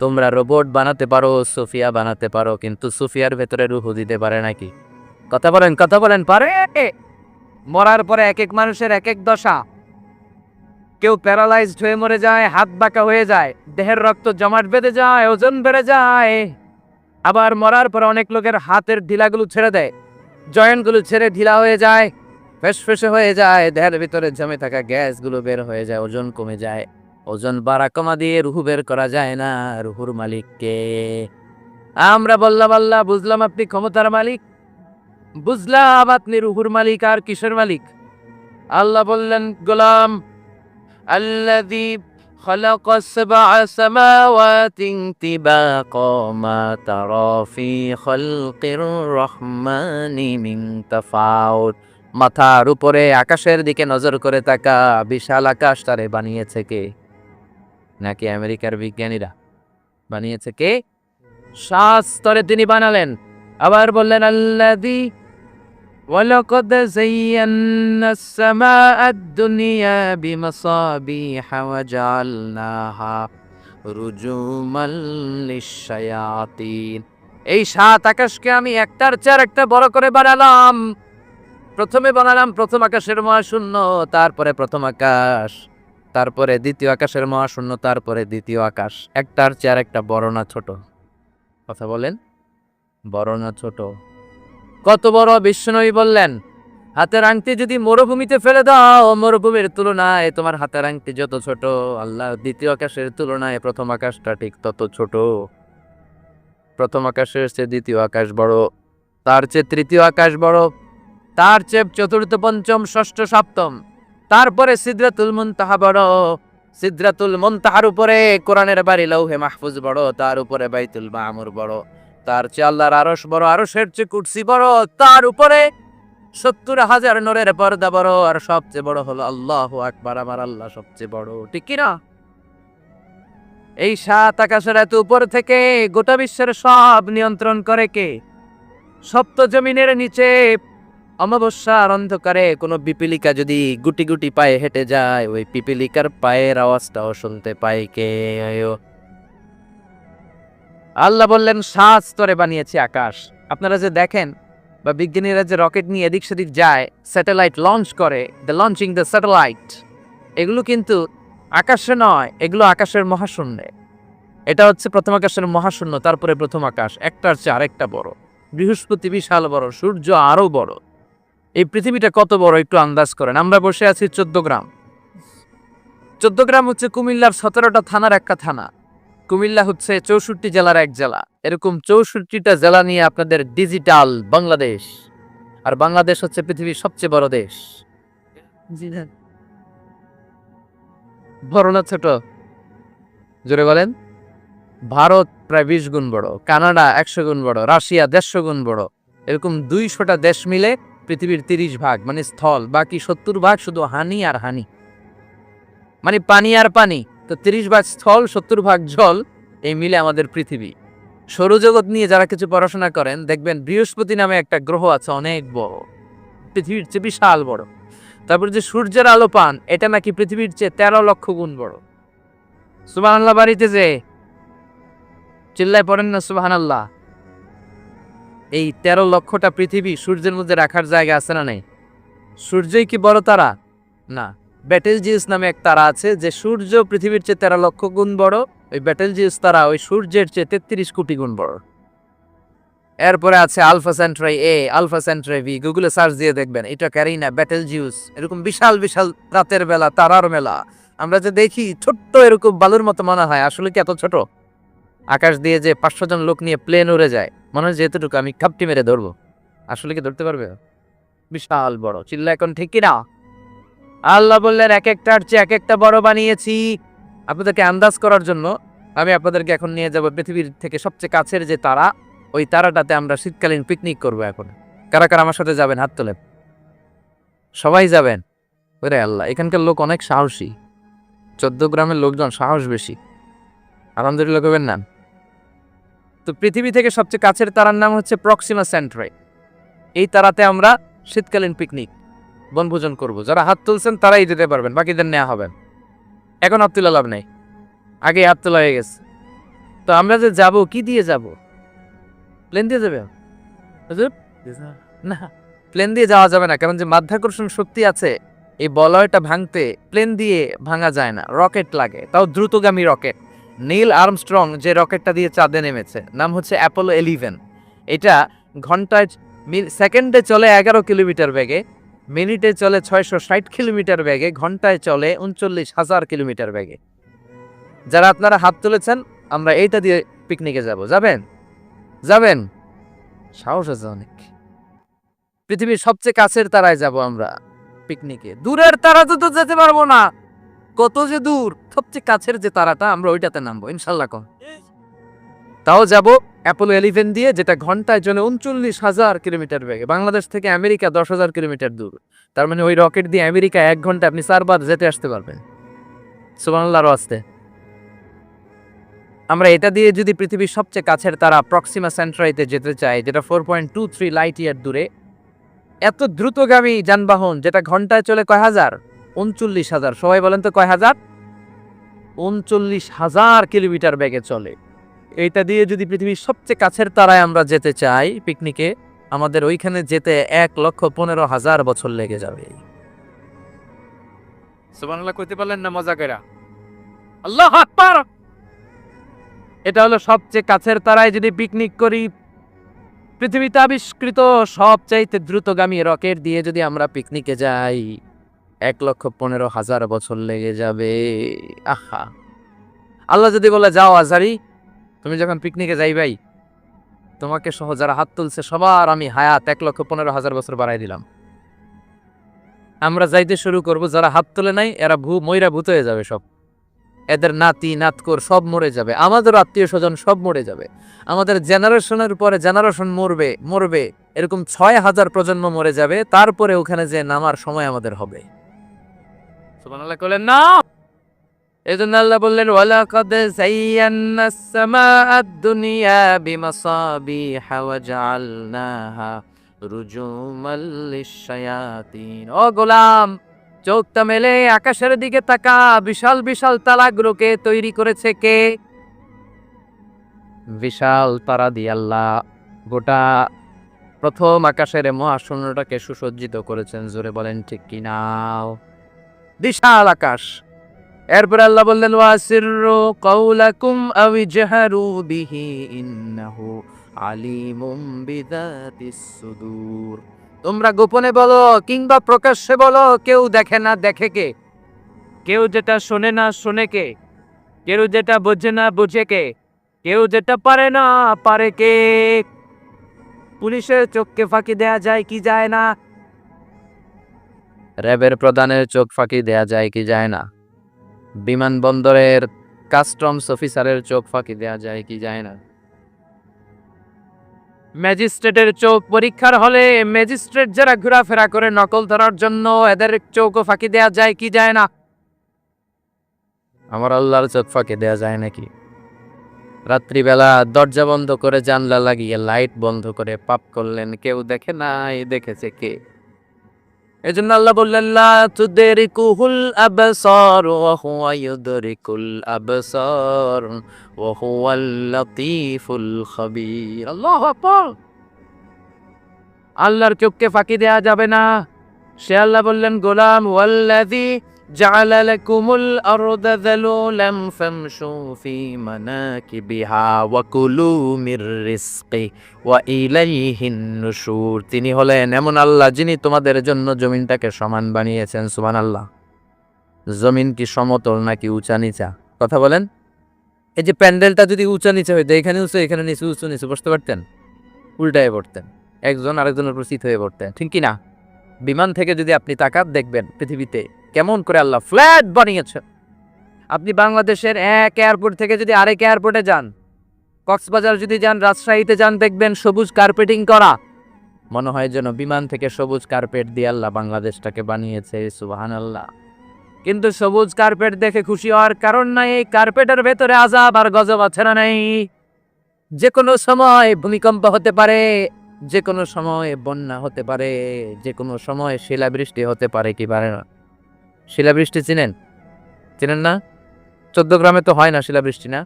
তোমরা রোবট বানাতে পারো, সুফিয়া বানাতে পারো, কিন্তু সুফিয়ার ভেতরে রুহু দিতে পারে নাকি? কথা বলেন কথা বলেন, পারে! মরার পরে এক এক মানুষের এক এক দশা। কেউ প্যারালাইজড হয়ে মরে যায়, হাত বাঁকা হয়ে যায়, দেহের রক্ত জমাট বেঁধে যায়, ওজন বেড়ে যায়। আবার মরার পরে অনেক লোকের হাতের ঢিলাগুলো ছেড়ে দেয়। জয়েন্টগুলো ছেড়ে ঢিলা হয়ে যায়, ফেসফেসে হয়ে যায়, দেহের ভিতরে জমে থাকা গ্যাসগুলো বের হয়ে যায়, ওজন কমে যায়। ওজন বাড়া কমা দিয়ে রুহু বের করা যায় না রুহুর মালিককে আমরা বললাম আল্লাহ বুঝলাম আপনি ক্ষমতার মালিক বুঝলাম আপনি রুহুর মালিক আর কিসের মালিক আল্লাহ বললেন গোলাম الذي خلق سبع سماوات طباقا ما ترى في خلق الرحمن من تفاوت মাথার উপরে আকাশের দিকে নজর করে তাকা বিশাল আকাশ তারে বানিয়েছে কে নাকি আমেরিকার বিজ্ঞানীরা বানিয়েছে কে সাত স্তরে তিনি বানালেন আবার বললেন আল্লাদি ولقد زينا السماء الدنيا بمصابيح وجعلناها رجوما للشياطين এই সাত আকাশকে আমি একটার চেয়ে একটা বড় করে বানালাম প্রথমে বানালাম প্রথম আকাশের মহাশূন্য তারপরে প্রথম আকাশ তারপরে দ্বিতীয় আকাশের মহাশূন্য, তারপরে দ্বিতীয় আকাশ। একটার চেয়ে একটা বড় না ছোট? কথা বলেন। বড় না ছোট? কত বড় বিশ্বনবী বললেন, হাতের আংটি যদি মরুভূমিতে ফেলে দাও, মরুভূমির তুলনায় তোমার হাতের আংটি যত ছোট। আল্লাহ, দ্বিতীয় আকাশের তুলনায় প্রথম আকাশটা ঠিক তত ছোট। প্রথম আকাশের চেয়ে দ্বিতীয় আকাশ বড়, তার চেয়ে তৃতীয় আকাশ বড়, তার চেয়ে চতুর্থ, পঞ্চম, ষষ্ঠ, সপ্তম। তারপরে সিদ্রাতুল মুনতাহা বড়। সিদ্রাতুল মুনতাহার উপরে কোরআনের বাড়ি লৌহে মাহফুজ বড়, তার উপরে বাইতুল মামুর বড়। তার চেয়ে আল্লাহর আরস বড় আরসের চেয়ে কুর্সি বড়, তার উপরে সত্তর হাজার নরের পর্দা বড়, আর সবচেয়ে বড় হলো আল্লাহ আকবার, আমার আল্লাহ সবচেয়ে বড়। ঠিক কিনা এই সাত আকাশের এত উপর থেকে গোটা বিশ্বের সব নিয়ন্ত্রণ করে কে? সপ্ত জমিনের নিচে অমাবস্যার অন্ধকারে কোনো পিপিলিকা যদি গুটি গুটি পায়ে হেঁটে যায়, ওই পিপিলিকার পায়ের আওয়াজটাও শুনতে পায় কে? আল্লাহ বললেন, সাত স্তরে বানিয়েছে আকাশ। আপনারা যে দেখেন, বা বিজ্ঞানীরা যে রকেট নিয়ে এদিক সেদিক যায়, স্যাটেলাইট লঞ্চ করে দ্য লঞ্চিং দ্য স্যাটেলাইট এগুলো কিন্তু আকাশে নয়, এগুলো আকাশের মহাশূন্যে। এটা হচ্ছে প্রথম আকাশের মহাশূন্য, তারপরে প্রথম আকাশ, একটার চেয়ে আরেকটা বড়। বৃহস্পতি বিশাল বড়, সূর্য আরও বড়। এই পৃথিবীটা কত বড় একটু আন্দাজ করেন। আমরা বসে আছি চোদ্দ গ্রাম। চোদ্দ গ্রাম হচ্ছে কুমিল্লার সতেরোটা থানার একটা থানা। কুমিল্লা হচ্ছে চৌষট্টি জেলার এক জেলা। এরকম চৌষট্টিটা জেলা নিয়ে আপনাদের ডিজিটাল বাংলাদেশ। আর বাংলাদেশ হচ্ছে পৃথিবীর সবচেয়ে বড় দেশ। বড় না ছোট? জোরে বলেন। ভারত প্রায় বিশ গুণ বড় কানাডা একশো গুণ বড় রাশিয়া দেড়শো গুণ বড়। এরকম দুইশোটা দেশ মিলে পৃথিবীর তিরিশ ভাগ মানে স্থল, বাকি সত্তর ভাগ শুধু হানি আর হানি। মানে পানি আর পানি, তো তিরিশ ভাগ স্থল, সত্তর ভাগ জল, এই মিলে আমাদের পৃথিবী। সৌরজগৎ নিয়ে যারা কিছু পড়াশোনা করেন, দেখবেন বৃহস্পতি নামে একটা গ্রহ আছে অনেক বড়। পৃথিবীর চেয়ে বিশাল বড়। তারপর যে সূর্যের আলো পান, এটা নাকি পৃথিবীর চেয়ে তেরো লক্ষ গুণ বড়। সুবাহ বাড়িতে যে, চিল্লায় পড়েন না সুবাহ আল্লাহ এই তেরো লক্ষটা পৃথিবী সূর্যের মধ্যে রাখার জায়গা আছে না নেই? সূর্যই কি বড় তারা? না। ব্যাটেল জিউস নামে এক তারা আছে যে সূর্য পৃথিবীর চেয়ে তেরো লক্ষ গুণ বড়, ওই ব্যাটেল জিউস তারা ওই সূর্যের চেয়ে তেত্রিশ কোটি গুণ বড়। এরপরে আছে alpha centauri A, alpha centauri B, গুগলে সার্চ দিয়ে দেখবেন, এটা ক্যারিনা, ব্যাটেল জিউস, এরকম বিশাল বিশাল রাতের বেলা, তারার মেলা। আমরা যে দেখি, ছোট্ট এরকম বালুর মতো মনে হয়, আসলে কি এত ছোট? আকাশ দিয়ে যে পাঁচশো জন লোক নিয়ে প্লেন উড়ে যায়, মনে হয় যেহেতুটুকু আমি খাপটি মেরে ধরবো। আসলে কি ধরতে পারবে? বিশাল বড়, চিল্লা এখন ঠিক কিনা? আল্লাহ বললেন এক একটার চেয়ে এক একটা বড় বানিয়েছি। আপনাদেরকে আন্দাজ করার জন্য আমি আপনাদেরকে এখন নিয়ে যাব পৃথিবীর থেকে সবচেয়ে কাছের যে তারা, ওই তারাটাতে আমরা শীতকালীন পিকনিক করব এখন। কারা কারা আমার সাথে যাবেন হাত তোলেন। সবাই যাবেন? ওরে আল্লাহ, এখানকার লোক অনেক সাহসী। চোদ্দ গ্রামের লোকজন সাহস বেশি। আলহামদুলিল্লাহ করবেন না। তো পৃথিবী থেকে সবচেয়ে কাছের তারার নাম হচ্ছে প্রক্সিমা সেন্ট্রাই এই তারাতে আমরা শীতকালীন পিকনিক বনভোজন করব। যারা হাত তুলছেন তারাই যেতে পারবেন, বাকিদের নেওয়া হবে এখন হাত তোলা লাভ নেই। আগে হাত তোলা হয়ে গেছে। তো আমরা যে যাব, কি দিয়ে যাব? প্লেন দিয়ে যাবে? না। প্লেন দিয়ে যাওয়া যাবে না, কারণ যে মাধ্যাকর্ষণ শক্তি আছে, এই বলয়টা ভাঙতে প্লেন দিয়ে ভাঙা যায় না। রকেট লাগে। তাও দ্রুতগামী রকেট নীল আর্মস্ট্রং যে রকেটটা দিয়ে চাঁদে নেমেছে, নাম হচ্ছে অ্যাপোলো এলিভেন। এটা ঘন্টায় সেকেন্ডে চলে এগারো কিলোমিটার বেগে, মিনিটে চলে ছয়শো ষাট কিলোমিটার বেগে, ঘন্টায় চলে উনচল্লিশ হাজার কিলোমিটার বেগে। যারা আপনারা হাত তুলেছেন, আমরা এইটা দিয়ে পিকনিকে যাব। যাবেন? যাবেন? সাহস আছে অনেক। পৃথিবীর সবচেয়ে কাছের তারায় যাব আমরা পিকনিকে দূরের তারা তো যেতে পারব না। কত যে দূর, সবচেয়ে কাছের যে তারাটা, আমরা ওইটাতে নামবো, ইনশাল্লাহ কন তাও যাব অ্যাপোলো এলিভেন দিয়ে, যেটা ঘন্টায় জন্য উনচল্লিশ হাজার কিলোমিটার বেগে। বাংলাদেশ থেকে আমেরিকা দশ হাজার কিলোমিটার দূর। তার মানে ওই রকেট দিয়ে আমেরিকা এক ঘণ্টা, আপনি চারবার যেতে আসতে পারবেন। সুবানাল্লাহর আসতে আমরা এটা দিয়ে যদি পৃথিবীর সবচেয়ে কাছের তারা প্রক্সিমা সেন্ট্রাইতে যেতে চাই, যেটা four point two three light year দূরে, এত দ্রুতগামী যানবাহন, যেটা ঘন্টায় চলে কয় হাজার? উনচল্লিশ হাজার। সবাই বলেন তো কয় হাজার? উনচল্লিশ হাজার কিলোমিটার ব্যাগে চলে। এইটা দিয়ে যদি পৃথিবীর সবচেয়ে কাছের তারায় আমরা যেতে চাই পিকনিকে, আমাদের ওইখানে যেতে এক লক্ষ পনেরো হাজার বছর লেগে যাবে। পারলেন না মজা আল্লাহ এটা হলো সবচেয়ে কাছের তারায় যদি পিকনিক করি, পৃথিবীতে আবিষ্কৃত সবচাইতে দ্রুতগামী রকেট দিয়ে যদি আমরা পিকনিকে যাই। এক লক্ষ পনেরো হাজার বছর লেগে যাবে। আহা। আল্লাহ যদি বলে, যাও আজারি, তুমি যখন পিকনিকে যাই ভাই, তোমাকে সহ যারা হাত তুলছে সবার আমি হায়াত এক লক্ষ পনেরো হাজার বছর বাড়াই দিলাম। আমরা যাইতে শুরু করব, যারা হাত তোলে নাই, এরা ভূ, ময়রা ভূত হয়ে যাবে সব। এদের নাতি, নাতকর সব মরে যাবে। আমাদের আত্মীয় স্বজন সব মরে যাবে। আমাদের জেনারেশনের পরে জেনারেশন মরবে মরবে। এরকম ছয় হাজার প্রজন্ম মরে যাবে, তারপরে ওখানে যে নামার সময় আমাদের হবে। সুবহানাল্লাহ না! এই জন্য আল্লাহ বললেন সামাআদ দুনিয়া ওয়া জাআলনাহা রুজুমাল লিশ-শায়াতিন। ও গোলাম, চোখটা মেলে আকাশের দিকে তাকা, বিশাল বিশাল তারাগুলোকে তৈরি করেছে কে? বিশাল তারা দিয়ে আল্লাহ, গোটা প্রথম আকাশের মহাশূন্যটাকে সুসজ্জিত করেছেন, জোরে বলেন, ঠিক কি নাও বিশাল আকাশ। এরপর আল্লাহ বললেন ইজহারু বিহি ইন্নাহু আলিমুম তোমরা গোপনে বলো কিংবা প্রকাশ্যে বলো, কেউ দেখে না, দেখে কে? কেউ যেটা শোনে না, শোনে কে? কেউ যেটা বোঝে না, বোঝে কে? কেউ যেটা পারে না, পারে কে? পুলিশের চোখকে ফাঁকি দেয়া যায়, কি যায় না? র্যাবের প্রধানের চোখ ফাঁকি দেয়া যায় কি যায় না। বিমানবন্দরের কাস্টমস অফিসারের চোখ ফাঁকি দেয়া যায় কি যায় না। ম্যাজিস্ট্রেটের চোখ পরীক্ষার হলে ম্যাজিস্ট্রেট যারা ঘোরাফেরা করে নকল ধরার জন্য এদের চোখও ফাঁকি দেয়া যায় কি যায় না। আমার আল্লাহর চোখ ফাঁকি দেয়া যায় নাকি? রাত্রিবেলা দরজা বন্ধ করে জানলা লাগিয়ে লাইট বন্ধ করে পাপ করলেন কেউ দেখে নাই, দেখেছে কে? এজন্য আল্লাহ বললেন, লা তুদরিকুহুল আবসার ওয়া হুয়া ইউদরিকুল আবসার ওয়া হুয়াল লাতীফুল খাবীর। আল্লাহু আকবার। আল্লাহর চোখকে ফাঁকি দেয়া যাবে না। সে আল্লাহ বললেন, গোলাম ওয়াল্লাযী লাকুমুল আরদা যালুলাম ফামশু ফি মানাকিবিহা ওয়া কুলু মির রিজকি ওয়া ইলাইহিন তিনি হলেন এমন আল্লাহ যিনি তোমাদের জন্য জমিনটাকে সমান বানিয়েছেন সুমান সুবহানাল্লাহ। জমিন কি সমতল নাকি উঁচা নিচা? কথা বলেন। এই যে প্যান্ডেলটা যদি উঁচা নিচা হইতো, এখানে উঁচু, এখানে নিচু, উঁচু, নিচু বসতে পারতেন? উল্টায় পড়তেন। একজন আরেকজনের উপর হয়ে পড়তেন, ঠিক কি না? বিমান থেকে যদি আপনি তাকাত দেখবেন পৃথিবীতে কেমন করে আল্লাহ ফ্ল্যাট বানিয়েছে আপনি বাংলাদেশের এক এয়ারপোর্ট থেকে যদি আরেক এয়ারপোর্টে যান, কক্সবাজার যদি যান, রাজশাহীতে যান, দেখবেন সবুজ কার্পেটিং করা। মনে হয় যেন বিমান থেকে সবুজ কার্পেট দিয়ে আল্লাহ বাংলাদেশটাকে বানিয়েছে সুবাহান আল্লাহ কিন্তু সবুজ কার্পেট দেখে খুশি হওয়ার কারণ নাই, এই কার্পেটের ভেতরে আজাব আর গজব আছে না নাই? যে কোনো সময় ভূমিকম্প হতে পারে যে কোনো সময় বন্যা হতে পারে যে কোনো সময় শিলাবৃষ্টি হতে পারে, কি পারে না। শিলাবৃষ্টি চিনেন? চিনেন না? চোদ্দ গ্রামে তো হয় না শিলাবৃষ্টি, না?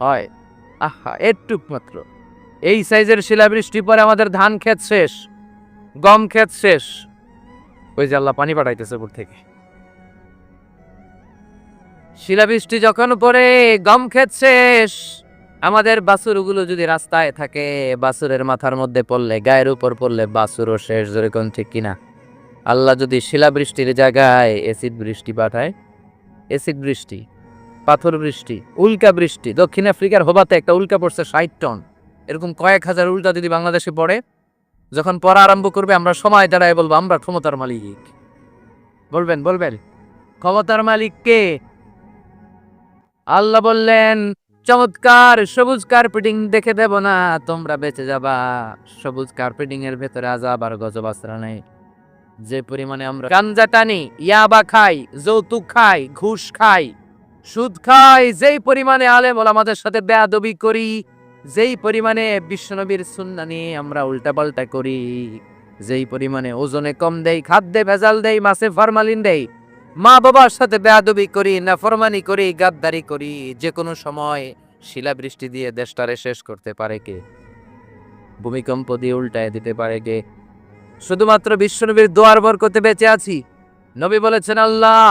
হয়। আহা একটুক মাত্র। এই সাইজের শিলাবৃষ্টি পরে আমাদের ধান ক্ষেত শেষ, গম ক্ষেত শেষ। ওই যে আল্লাহ পানি পাঠাইতেছে উপর থেকে। শিলাবৃষ্টি যখন পরে গম ক্ষেত শেষ। আমাদের বাছুরগুলো যদি রাস্তায় থাকে, বাছুরের মাথার মধ্যে পড়লে, গায়ের উপর পড়লে বাছুরও শেষ যেরকম ঠিক কিনা? আল্লাহ যদি শিলাবৃষ্টির জায়গায় এসিড বৃষ্টি পাঠায় এসিড বৃষ্টি, পাথর বৃষ্টি, উল্কা বৃষ্টি, দক্ষিণ আফ্রিকার হোবাতে একটা উল্কা পড়ছে ষাট টন। এরকম কয়েক হাজার উল্কা যদি বাংলাদেশে পড়ে, যখন পড়া আরম্ভ করবে, আমরা সময় দাঁড়ায় বলব, আমরা ক্ষমতার মালিক। বলবেন বলবেন। ক্ষমতার মালিক কে? আল্লাহ বললেন, চমৎকার সবুজ কার্পেটিং দেখে দেব না, তোমরা বেঁচে যাবা। সবুজ কার্পেটিং এর ভেতরে আজাব আর গজব আশ্রা নেই। যে পরিমাণে আমরা গাঞ্জা টানি, ইয়াবা খাই, যৌতুক খাই, ঘুষ খাই, সুদ খাই, যেই পরিমাণে আলেম আমাদের সাথে বেয়াদবি করি, যেই পরিমাণে বিশ্বনবীর সুন্না নিয়ে আমরা উল্টাপাল্টা করি, যেই পরিমাণে ওজনে কম দেই, খাদ্যে ভেজাল দেই, মাছে ফরমালিন দেই, মা বাবার সাথে বেয়াদবি করি না ফরমানি করি, গাদ্দারি করি যে কোনো সময় শিলাবৃষ্টি দিয়ে দেশটারে শেষ করতে পারে কে? ভূমিকম্প দিয়ে উল্টায় দিতে পারে কে? শুধুমাত্র বিশ্বনবীর দোয়ার বরকতে বেঁচে আছি। নবী বলেছেন, আল্লাহ,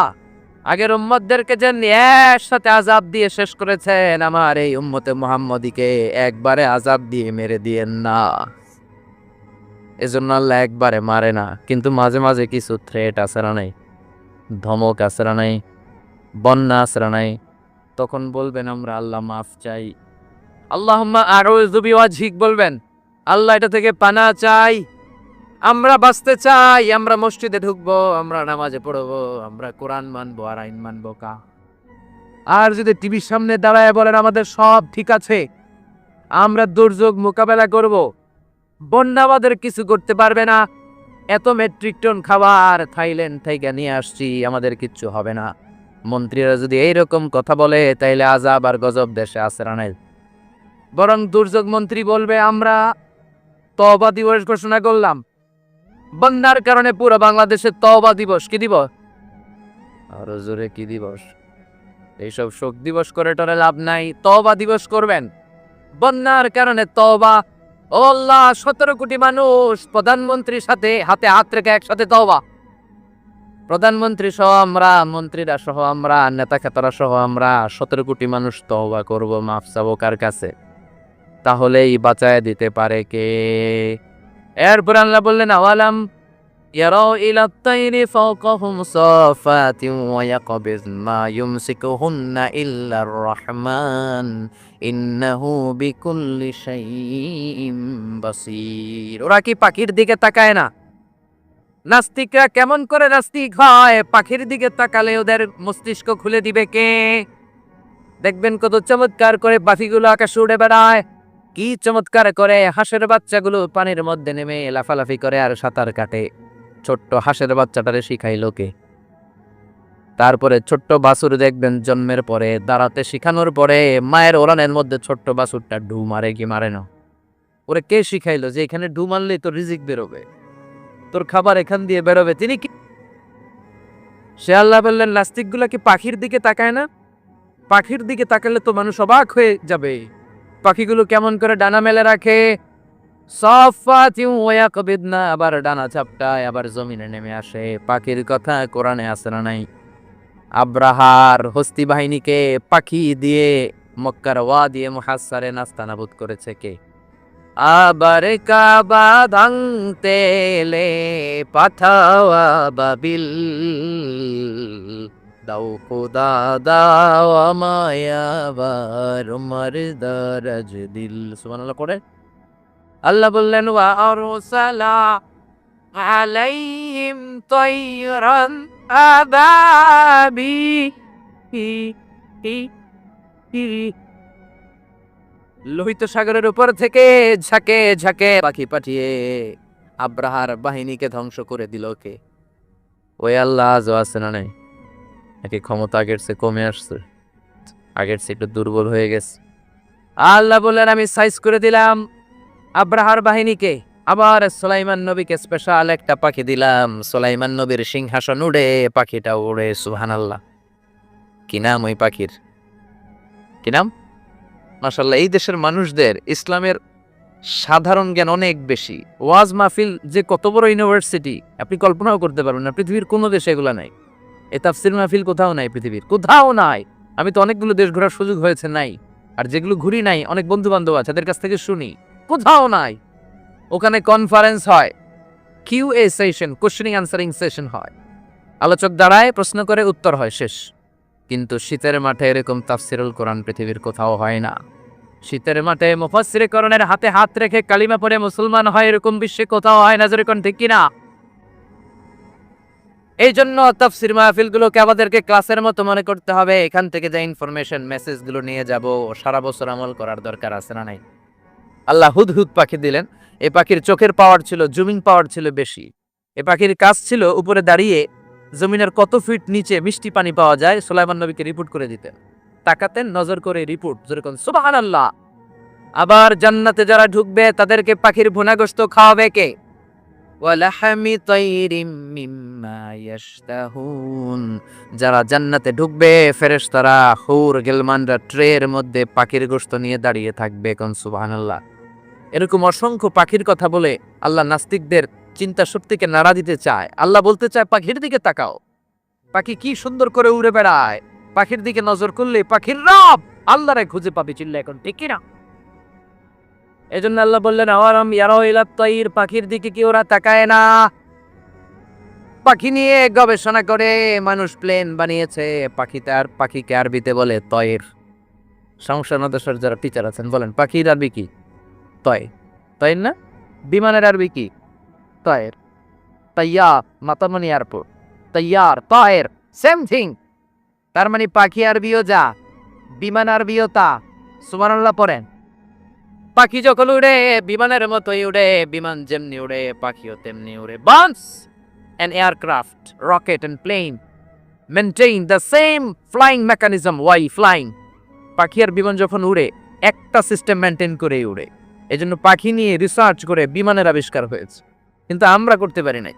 আগের উম্মতদেরকে যে এর সাথে আজাব দিয়ে শেষ করেছেন, আমার এই উম্মতে মোহাম্মদীকে একবারে আজাব দিয়ে মেরে দিয়েন না। এজন্য আল্লাহ একবারে মারে না, কিন্তু মাঝে মাঝে কিছু থ্রেট আসারা নাই, ধমক আসারা নাই, বন্যা আসারা নাই। তখন বলবেন, আমরা আল্লাহ মাফ চাই। আল্লাহ আরও জুবি ওয়াজিক বলবেন, আল্লাহ এটা থেকে পানা চাই। আমরা বাঁচতে চাই, আমরা মসজিদে ঢুকবো, আমরা নামাজে পড়ব, আমরা কোরআন মানবো আর আইন মানবো কা? আর যদি টিভির সামনে দাঁড়ায় বলেন, আমাদের সব ঠিক আছে, আমরা দুর্যোগ মোকাবেলা করব, বন্যা আমাদের কিছু করতে পারবে না, এত মেট্রিক টন খাবার থাইল্যান্ড থেকে নিয়ে আসছি, আমাদের কিচ্ছু হবে না। মন্ত্রীরা যদি এইরকম কথা বলে, তাইলে আজাব আর গজব দেশে আসরা নাই বরং দুর্যোগ মন্ত্রী বলবে, আমরা তবা দিবস ঘোষণা করলাম বন্যার কারণে পুরো বাংলাদেশে তবা দিবস কি দিবস? আরও জোরে কি দিবস? এইসব শোক দিবস করে টরে লাভ নাই তবা দিবস করবেন। বন্যার কারণে তবা ও সতেরো কোটি মানুষ প্রধানমন্ত্রীর সাথে হাতে হাত রেখে একসাথে তবা প্রধানমন্ত্রী সহ আমরা, মন্ত্রীরা সহ আমরা নেতা খেতারা সহ আমরা সতেরো কোটি মানুষ তওবা করব, মাফ চাবো কার কাছে? তাহলেই বাঁচায় দিতে পারে কে? এরপর আল্লাহ বললেন আওয়ালাম ওরা কি পাখির দিকে তাকায় না? নাস্তিকরা কেমন করে নাস্তিক হয়? পাখির দিকে তাকালে ওদের মস্তিষ্ক খুলে দিবে কে? দেখবেন কত চমৎকার করে পাখিগুলো আকাশে উড়ে বেড়ায়। কি চমৎকার করে হাঁসের বাচ্চাগুলো পানির মধ্যে নেমে লাফালাফি করে আর সাঁতার কাটে। ছোট্ট হাঁসের বাচ্চাটারে শিখাই লোকে। তারপরে ছোট্ট বাছুর দেখবেন জন্মের পরে, দাঁড়াতে শিখানোর পরে মায়ের ওরানের মধ্যে ছোট্ট বাছুরটা ঢু মারে কি মারে না। ওরে কে শিখাইলো যে এখানে ঢু মারলেই তোর রিজিক বেরোবে? তোর খাবার এখান দিয়ে বেরোবে, তিনি কি সে আল্লাহ বললেন, নাস্তিকগুলা কি পাখির দিকে তাকায় না? পাখির দিকে তাকালে তো মানুষ অবাক হয়ে যাবে। পাখিগুলো কেমন করে ডানা মেলে রাখে? আবার ডানা চাপটায় আবার জমিনে নেমে আসে। পাখির কথা কোরআনে আসে না নাই? আব্রাহার হস্তি বাহিনীকে পাখি দিয়ে, মক্কার ওয়া দিয়ে মুহাসারে নাস্তানাবুদ করেছে কে? আবার কাবা ভাঙতে এলে পাঠাওয়া বাবিল। দাও, খোদা দাও আমায় আবার উমর দরজ দিল। সুবহানাল্লাহ করে। আল্লাহ বললেন, ওয়া আরসালা আলাইহিম তায়রান আবাবি লোহিত সাগরের উপর থেকে ঝাঁকে ঝাঁকে পাখি পাঠিয়ে আব্রাহার বাহিনীকে ধ্বংস করে দিল কে? ওই আল্লাহ আজও আছে না নাই? নাকি ক্ষমতা আগের চেয়ে কমে আসছে? আগের চেয়ে একটু দুর্বল হয়ে গেছে। আল্লাহ বললেন, আমি সাইজ করে দিলাম আব্রাহার বাহিনীকে। আবার সোলাইমান নবীকে স্পেশাল একটা পাখি দিলাম। সোলাইমান নবীর সিংহাসন উড়ে পাখিটা উড়ে সুহান আল্লাহ কি নাম ওই পাখির? কি নাম? মাসাল্লাহ এই দেশের মানুষদের ইসলামের সাধারণ জ্ঞান অনেক বেশি। ওয়াজ মাহফিল যে কত বড় ইউনিভার্সিটি, আপনি কল্পনাও করতে পারবেন না, পৃথিবীর কোনো দেশে এগুলা নাই। এ তাফসির মাহফিল কোথাও নাই পৃথিবীর, কোথাও নাই। আমি তো অনেকগুলো দেশ ঘোরার সুযোগ হয়েছে, নাই। আর যেগুলো ঘুরি নাই, অনেক বন্ধু বান্ধব আছে তাদের কাছ থেকে শুনি। কোথাও নাই। ওখানে কনফারেন্স হয়। Q A session questioning answering session হয়। আলোচক দাঁড়ায়, প্রশ্ন করে, উত্তর হয়, শেষ। কিন্তু শীতের মাঠে এরকম তাফসিরুল কোরআন পৃথিবীর কোথাও হয় না। শীতের মাঠে মুফাসসিরে করণের হাতে হাত রেখে কালিমা পরে মুসলমান হয়, এরকম বিশ্বে কোথাও হয় না, যেরকম ঠিক কিনা? এই জন্য তাফসির মাহফিলগুলোকে আমাদেরকে ক্লাসের মতো মনে করতে হবে? এখান থেকে যে ইনফরমেশন মেসেজগুলো নিয়ে যাব সারা বছর আমল করার দরকার আছে না নাই? আল্লাহ হুদহুদ পাখি দিলেন। এ পাখির চোখের পাওয়ার ছিল জুমিং পাওয়ার ছিল বেশি। এ পাখির কাজ ছিল উপরে দাঁড়িয়ে জমিনের কত ফিট নিচে মিষ্টি পানি পাওয়া যায়, সোলাইমান নবীকে রিপোর্ট করে দিতেন। তাকাতেন, নজর করে রিপোর্ট যেরকম সুবাহান আল্লাহ আবার জান্নাতে যারা ঢুকবে, তাদেরকে পাখির ভুনাগস্ত খাওয়াবে কে? ওয়ালাহামি তাইরিম মিম্মা ইয়াশতাহুন। যারা জান্নাতে ঢুকবে, ফেরেশতারা হুর গেলমানরা ট্রের মধ্যে পাখির গোশত নিয়ে দাঁড়িয়ে থাকবে কোন সুবহানাল্লাহ। এরকম অসংখ্য পাখির কথা বলে আল্লাহ নাস্তিকদের চিন্তা শক্তিকে নাড়া দিতে চায়। আল্লাহ বলতে চায়, পাখির দিকে তাকাও। পাখি কি সুন্দর করে উড়ে বেড়ায়। পাখির দিকে নজর করলে পাখির রব আল্লাহরে খুঁজে পাবে চিল্লা এখন, ঠিক কিনা? এই জন্য আল্লাহ বললেন, আওয়ারাম ইয়ারাও ইলা তৈর পাখির দিকে কি ওরা তাকায় না? পাখি নিয়ে গবেষণা করে মানুষ প্লেন বানিয়েছে, পাখি তার পাখিকে আরবিতে বলে তয়ের সংসার মাদ্রাসার যারা টিচার আছেন, বলেন, পাখির আরবি কি? তয় তয়ের না? বিমানের আরবি কি? তয়ের তৈয়ার মাতামনি এয়ারপোর্ট তৈয়ার তয়ের সেম থিং তার মানে পাখি আরবিও যা, বিমান আরবিও তা। সুবহানাল্লাহ, পড়েন। পাখি যখন উড়ে বিমানের মতোই উড়ে বিমান যেমনি উড়ে পাখিও তেমনি উড়ে। বান্স an aircraft, rocket and plane maintain the same flying mechanism why flying? পাখি আর বিমান যখন উড়ে একটা সিস্টেম মেনটেন করেই উড়ে। এজন্য পাখি নিয়ে রিসার্চ করে বিমানের আবিষ্কার হয়েছে। কিন্তু আমরা করতে পারি নাই।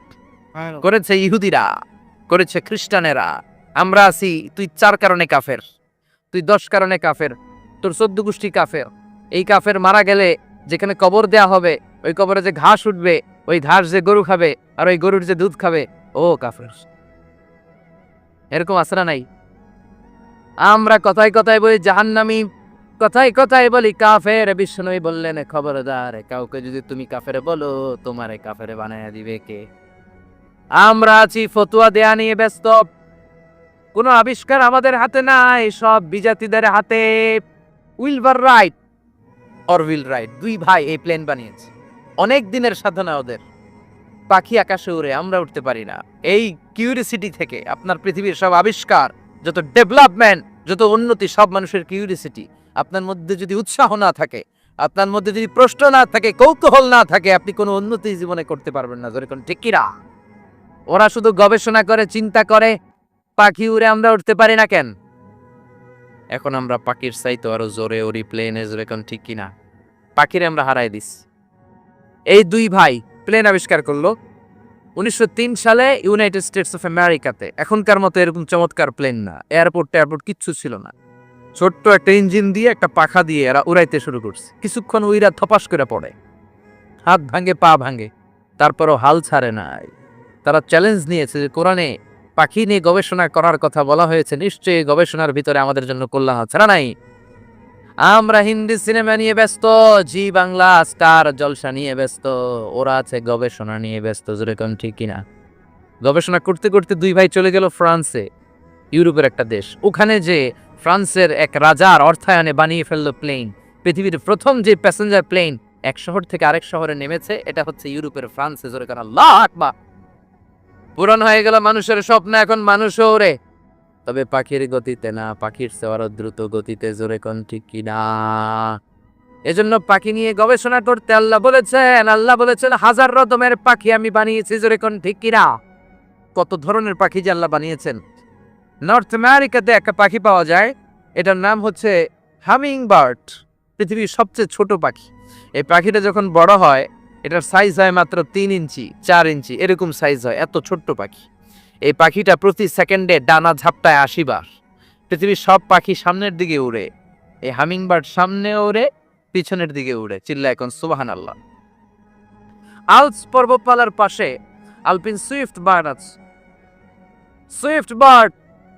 করেছে ইহুদিরা করেছে খ্রিস্টানেরা। আমরা আছি তুই চার কারণে কাফের। তুই দশ কারণে কাফের। তোর চোদ্দ গোষ্ঠী কাফের। এই কাফের মারা গেলে যেখানে কবর দেয়া হবে, ওই কবরে যে ঘাস উঠবে, ওই ঘাস যে গরু খাবে আর ওই গরুর যে দুধ খাবে, ও কাফের। এরকম আসরা নাই। আমরা কথায় কথায় বলি, জাহান্নামি কথায় কথায় বলি, কাফের বিষ্ণুই বললেন, খবরদার, কাউকে যদি তুমি কাফের বলো, তোমারে কাফের বানায় দিবে কে? আমরা আছি, ফতুয়া দেয়া নিয়ে ব্যস্ত। কোনো আবিষ্কার আমাদের হাতে নাই, সব বিজাতিদের হাতে। Wilbur right. অরভিল রাইট দুই ভাই এই প্লেন বানিয়েছে। অনেক দিনের সাধনা ওদের। পাখি আকাশে উড়ে আমরা উঠতে পারি না। এই কিউরিসিটি থেকে আপনার পৃথিবীর সব আবিষ্কার, যত ডেভেলপমেন্ট যত উন্নতি, সব মানুষের কিউরিসিটি আপনার মধ্যে যদি উৎসাহ না থাকে, আপনার মধ্যে যদি প্রশ্ন না থাকে, কৌতূহল না থাকে, আপনি কোনো উন্নতি জীবনে করতে পারবেন না। যেরকম ঠিকিরা ওরা শুধু গবেষণা করে, চিন্তা করে, পাখি উড়ে আমরা উঠতে পারি না কেন? এখন আমরা পাখির চাইতো আরও জোরে ওরি প্লেনে যেরকম ঠিক কিনা পাখিরে আমরা হারাই দিস এই দুই ভাই প্লেন আবিষ্কার করল উনিশশো তিন সালে ইউনাইটেড স্টেটস অফ আমেরিকাতে। এখনকার মতো এরকম চমৎকার প্লেন না। এয়ারপোর্ট এয়ারপোর্ট কিচ্ছু ছিল না। ছোট্ট একটা ইঞ্জিন দিয়ে একটা পাখা দিয়ে এরা উড়াইতে শুরু করছে। কিছুক্ষণ উইরা থপাস করে পড়ে। হাত ভাঙে, পা ভাঙে। তারপরও হাল ছাড়ে নাই। তারা চ্যালেঞ্জ নিয়েছে যে কোরআনে পাখি নিয়ে গবেষণা করার কথা বলা হয়েছে। নিশ্চয়ই গবেষণার ভিতরে আমাদের জন্য কল্যাণ না, নাই। আমরা হিন্দি সিনেমা নিয়ে ব্যস্ত, জি বাংলা, স্টার জলসা নিয়ে ব্যস্ত, ওরা আছে গবেষণা নিয়ে ব্যস্ত, যেরকম ঠিক কিনা। গবেষণা করতে করতে দুই ভাই চলে গেল ফ্রান্সে, ইউরোপের একটা দেশ। ওখানে যে ফ্রান্সের এক রাজার অর্থায়নে বানিয়ে ফেলল প্লেন পৃথিবীর প্রথম যে প্যাসেঞ্জার প্লেন এক শহর থেকে আরেক শহরে নেমেছে, এটা হচ্ছে ইউরোপের ফ্রান্সে কারণ আল্লাহ আকবার। পুরান হয়ে গেল মানুষের স্বপ্ন, এখন মানুষও ওরে তবে পাখির গতিতে না, পাখির চেয়ে দ্রুত গতিতে জোরে কোন ঠিক কিনা এজন্য পাখি নিয়ে গবেষণা করতে আল্লাহ বলেছেন আল্লাহ বলেছেন, হাজার রকমের পাখি আমি বানিয়েছি, জোরে কোন ঠিক কিনা কত ধরনের পাখি যে আল্লাহ বানিয়েছেন। নর্থ আমেরিকাতে একটা পাখি পাওয়া যায়, এটার নাম হচ্ছে হামিং বার্ড পৃথিবীর সবচেয়ে ছোট পাখি। এই পাখিটা যখন বড় হয়, এটার সাইজ হয় মাত্র তিন ইঞ্চি, চার ইঞ্চি, এরকম সাইজ হয়, এত ছোট্ট পাখি। এই পাখিটা প্রতি সেকেন্ডে ডানা ঝাপটায় আশি বার। পৃথিবীর সব পাখি সামনের দিকে উড়ে। এই হামিং বার্ড সামনে ওড়ে পিছনের দিকে উড়ে। চিল্লা এখন সুবাহান আল্লাহ আলস পর্বতমালার পাশে আলপিন সুইফট বার্ড আছে। সুইফট বার্ড,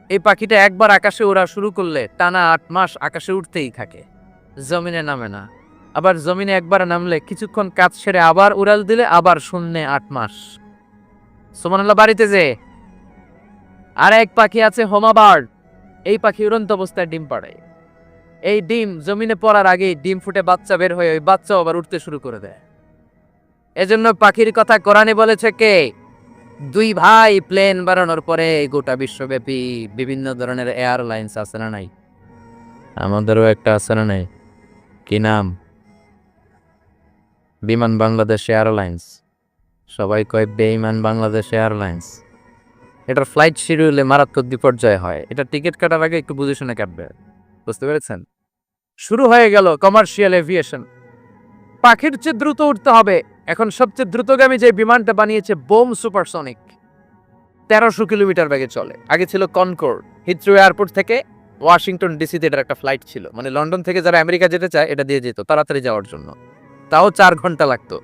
এই পাখিটা একবার আকাশে ওড়া শুরু করলে টানা আট মাস আকাশে উঠতেই থাকে। জমিনে নামে না। আবার জমিনে একবার নামলে কিছুক্ষণ কাজ সেরে আবার উড়াল দিলে আবার শূন্যে আট মাস। সুমানাল্লাহ বাড়িতে যে আর এক পাখি আছে হোমা বার্ড এই পাখি উড়ন্ত অবস্থায় ডিম পাড়ে। এই ডিম জমিনে পড়ার আগেই ডিম ফুটে বাচ্চা বের হয়ে ওই বাচ্চাও আবার উঠতে শুরু করে দেয়। এজন্য পাখির কথা কোরআনে বলেছে কে? দুই ভাই প্লেন বানানোর পরে গোটা বিশ্বব্যাপী বিভিন্ন ধরনের এয়ারলাইন্স আছে না নাই? আমাদেরও একটা আছে না নাই? কি নাম? বিমান বাংলাদেশ এয়ারলাইন্স। সবাই কয় বেইমান বাংলাদেশ এয়ারলাইন্স। এটার ফ্লাইট শিডিউলে মারাত্মক বিপর্যয় হয়। এটা টিকিট কাটার আগে একটু বুঝে শুনে কাটবে। বুঝতে পেরেছেন? শুরু হয়ে গেল কমার্শিয়াল এভিয়েশন পাখির চেয়ে দ্রুত উঠতে হবে। এখন সবচেয়ে দ্রুতগামী যে বিমানটা বানিয়েছে বোম সুপারসনিক। তেরোশো কিলোমিটার বেগে চলে। আগে ছিল কনকোর্ড হিথ্রো এয়ারপোর্ট থেকে ওয়াশিংটন ডিসিতে এটার একটা ফ্লাইট ছিল। মানে লন্ডন থেকে যারা আমেরিকা যেতে চায়, এটা দিয়ে যেত, তাড়াতাড়ি যাওয়ার জন্য। তাও চার ঘণ্টা লাগতো।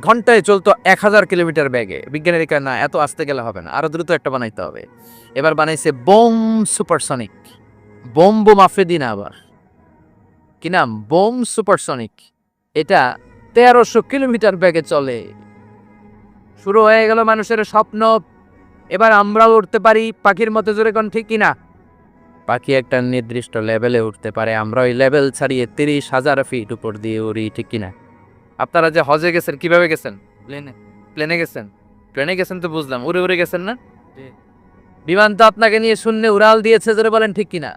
ঘন্টায় চলতো এক হাজার কিলোমিটার ব্যাগে বিজ্ঞানীরা কয়, না এত আসতে গেলে হবে না। আরও দ্রুত একটা বানাইতে হবে। এবার বানাইছে boom supersonic. Boom boom Afridi আবার। কি নাম? Boom supersonic. এটা তেরোশো কিলোমিটার ব্যাগে চলে। শুরু হয়ে গেল মানুষের স্বপ্ন। এবার আমরাও উঠতে পারি। পাখির মতো জোরে কোন ঠিক কিনা? পাখি একটা নির্দিষ্ট লেভেলে উঠতে পারে। আমরা ওই লেভেল ছাড়িয়ে তিরিশ হাজার ফিট উপর দিয়ে উড়ি ঠিক কিনা? আপনারা যে হজে গেছেন কীভাবে গেছেন? প্লেনে। প্লেনে গেছেন? ট্রেনে গেছেন তো বুঝলাম। উড়ে উড়ে গেছেন না? বিমান তো আপনাকে নিয়ে শূন্যে উড়াল দিয়েছে জোরে বলেন ঠিক কিনা?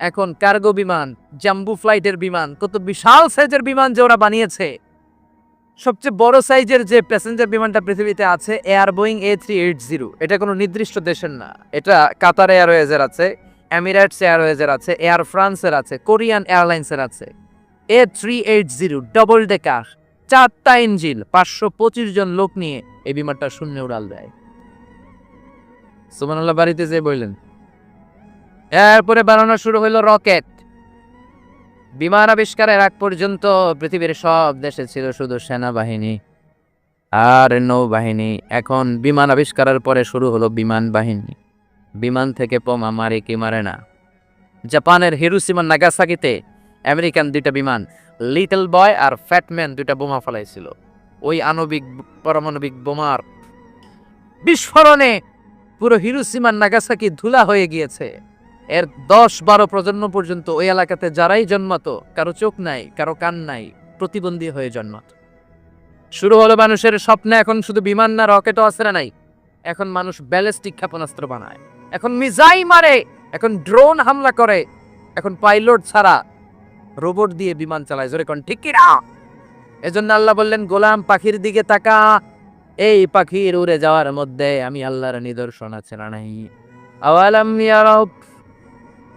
এখন কার্গো বিমান জাম্বু ফ্লাইটের বিমান কত বিশাল সাইজের বিমান যে ওরা বানিয়েছে। সবচেয়ে বড় সাইজের যে প্যাসেঞ্জার বিমানটা পৃথিবীতে আছে air Boeing A three eight zero. এটা কোনো নির্দিষ্ট দেশের না। এটা কাতার এয়ারওয়েজের আছে এমিরেটস এয়ারওয়েজের আছে এয়ার ফ্রান্সের আছে কোরিয়ান এয়ারলাইন্সের আছে। A three eight zero double decker. চারটা ইঞ্জিন, পাঁচশো পঁচিশ জন লোক নিয়ে এই বিমানটা শূন্য উড়াল দেয়। সুমানুল্লাহ বাড়িতে যে বললেন এরপরে বানানো শুরু হইল রকেট। বিমান আবিষ্কারের আগ পর্যন্ত পৃথিবীর সব দেশে ছিল শুধু সেনাবাহিনী আর নৌবাহিনী। এখন বিমান আবিষ্কারের পরে শুরু হলো বিমান বাহিনী। বিমান থেকে বোমা মারে কি মারে না। জাপানের হিরুসিমা নাগাসাকিতে আমেরিকান দুইটা বিমান লিটল বয় আর ফ্যাটম্যান দুইটা বোমা ফেলাইছিল। ওই আণবিক পারমাণবিক বোমার বিস্ফোরণে পুরো হিরুসিমা নাগাসাকি ধুলা হয়ে গিয়েছে। এর দশ বারো প্রজন্ম পর্যন্ত ওই এলাকাতে যারাই জন্মাতো, কারও চোখ নাই, কারও কান নাই, প্রতিবন্ধী হয়ে জন্মাত। শুরু হলো মানুষের স্বপ্নে, এখন শুধু বিমান না, রকেটও না নাই। এখন মানুষ ব্যালিস্টিক ক্ষেপণাস্ত্র বানায়। এখন মিজাই মারে, এখন ড্রোন হামলা করে, এখন পাইলট ছাড়া রোবট দিয়ে বিমান চালায় জোরে কোন ঠিক কিনা এজন্য আল্লাহ বললেন গোলাম পাখির দিকে তাকা এই পাখির উড়ে যাওয়ার মধ্যে আমি আল্লাহর নিদর্শন আছে না নাই আওয়ালাম ইয়ারাও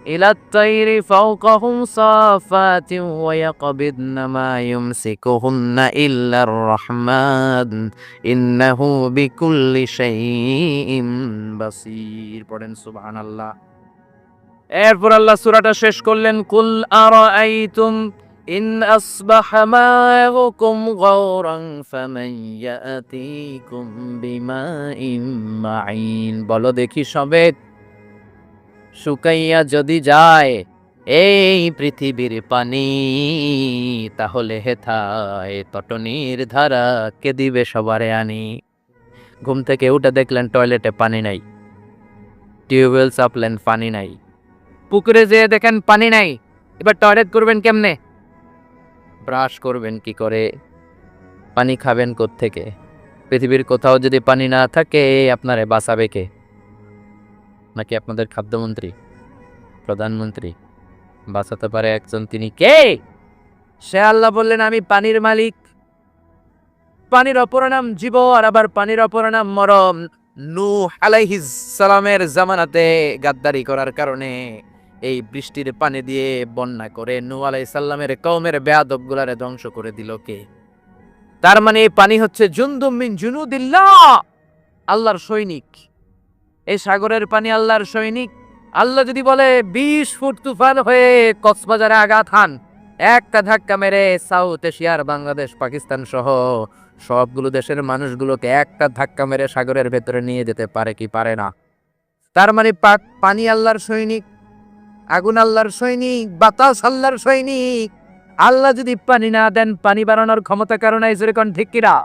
إلى الطير فوقهم صافات ويقبضن ما يمسكهن إلا الرحمن إنه بكل شيء بصير পড়েন সুবহান আল্লাহ এরপর আল্লাহ সুরাটা শেষ করলেন, কুল আরাআইতুম ইন আসবাহ মাউকুম গাওরান ফামান ইয়াতিকুম বিমাইন মাইন বলো দেখি সবে শুকাইয়া যদি যায় এই পৃথিবীর পানি, তাহলে হেথায় তটনির ধারা কে দিবে সবারে আনি? ঘুম থেকে উঠে দেখলেন টয়লেটে পানি নাই, টিউবওয়েল চাপলেন পানি নাই। পুকুরে যেয়ে দেখেন পানি নাই। এবার টয়লেট করবেন কেমনে? ব্রাশ করবেন কি করে? পানি খাবেন থেকে পৃথিবীর কোথাও যদি পানি না থাকে আপনারে বাঁচাবে কে? নাকি আপনাদের খাদ্যমন্ত্রী? প্রধানমন্ত্রী? বাঁচাতে পারে একজন তিনি কে? সে আল্লাহ বললেন আমি পানির মালিক। পানির অপর নাম জীব আর আবার পানির অপর নাম মরম নূ আলাইহিস সালামের জামানাতে গাদ্দারি করার কারণে এই বৃষ্টির পানি দিয়ে বন্যা করে নূ আলাইহিস সাল্লামের কওমের বেয়াদব গুলারে ধ্বংস করে দিল কে? তার মানে এই পানি হচ্ছে জুনদুম মিন জুনুদিল্লাহ, আল্লাহর সৈনিক। এই সাগরের পানি আল্লাহর সৈনিক। আল্লাহ যদি বলে বিশ ফুট তুফান হয়ে কক্সবাজারে আঘাত হান, একটা ধাক্কা মেরে সাউথ এশিয়ার, বাংলাদেশ, পাকিস্তান সহ সবগুলো দেশের মানুষগুলোকে একটা ধাক্কা মেরে সাগরের ভেতরে নিয়ে যেতে পারে কি পারে না? তার মানে পানি আল্লাহর সৈনিক আগুন আল্লাহর সৈনিক, বাতাস আল্লাহর সৈনিক। আল্লাহ যদি পানি না দেন, পানি বাড়ানোর ক্ষমতা কারণ এই কিরা